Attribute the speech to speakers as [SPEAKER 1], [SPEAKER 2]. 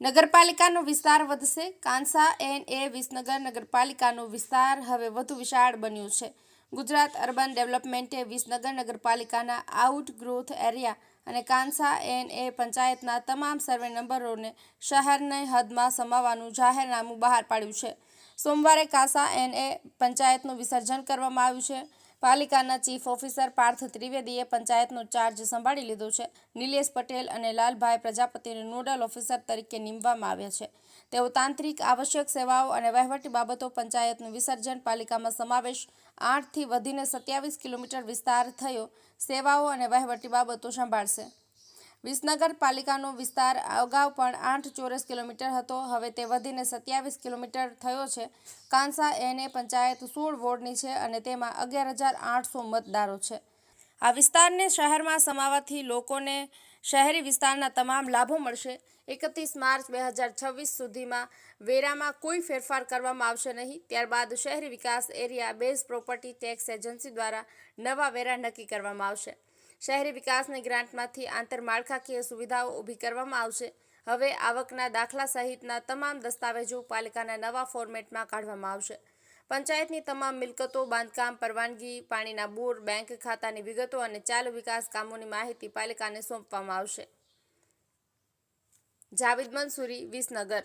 [SPEAKER 1] નગરપાલિકાનો વિસ્તાર વધશે. કાંસા એન એ વિસનગર નગરપાલિકાનો વિસ્તાર હવે વધુ વિશાળ બન્યું છે. ગુજરાત અર્બન ડેવલપમેન્ટે વિસનગર નગરપાલિકાના આઉટ ગ્રોથ એરિયા અને કાંસા એન એ પંચાયતના તમામ સર્વે નંબરોને શહેરની હદમાં સમાવવાનું જાહેરનામું બહાર પાડ્યું છે. સોમવારે કાંસા એન એ પંચાયતનું વિસર્જન કરવામાં આવ્યું છે. પાલિકાના ચીફ ઓફિસર પાર્થ ત્રિવેદીએ પંચાયતનો ચાર્જ સંભાળી લીધો છે. નિલેશ પટેલ અને લાલભાઈ પ્રજાપતિને નોડલ ઓફિસર તરીકે નીમવામાં આવ્યા છે. તેઓ તાંત્રિક, આવશ્યક સેવાઓ અને વહીવટી બાબતો પંચાયતનું વિસર્જન પાલિકામાં સમાવેશ આઠથી વધીને સત્યાવીસ કિલોમીટર વિસ્તાર થયો. સેવાઓ અને વહીવટી બાબતો સંભાળશે. વિસનગર પાલિકાનો વિસ્તાર અગાઉ પણ આઠ ચોરસ કિલોમીટર હતો. હવે તે વધીને સત્યાવીસ કિલોમીટર થયો છે. કાંસા એને પંચાયત સોળ વોર્ડની છે અને તેમાં અગિયાર હજાર આઠસો મતદારો છે. આ વિસ્તારને શહેરમાં સમાવવાથી લોકોને શહેરી વિસ્તારના તમામ લાભો મળશે. એકત્રીસ માર્ચ બે હજાર છવ્વીસ સુધીમાં વેરામાં કોઈ ફેરફાર કરવામાં આવશે નહીં. ત્યારબાદ શહેરી વિકાસ area base property tax agency દ્વારા નવા વેરા નક્કી કરવામાં આવશે. શહેરી વિકાસની ગ્રાન્ટમાંથી આંતરમાળખાકીય સુવિધાઓ ઊભી કરવામાં આવશે. હવે આવકના દાખલા સહિતના તમામ દસ્તાવેજો પાલિકાના નવા ફોર્મેટમાં કાઢવામાં આવશે. પંચાયતની તમામ મિલકતો, બાંધકામ, પરવાનગી, પાણીના બોર, બેંક ખાતાની વિગતો અને ચાલુ વિકાસ કામોની માહિતી પાલિકાને સોંપવામાં આવશે. જાવેદ મંસૂરી, વિસનગર.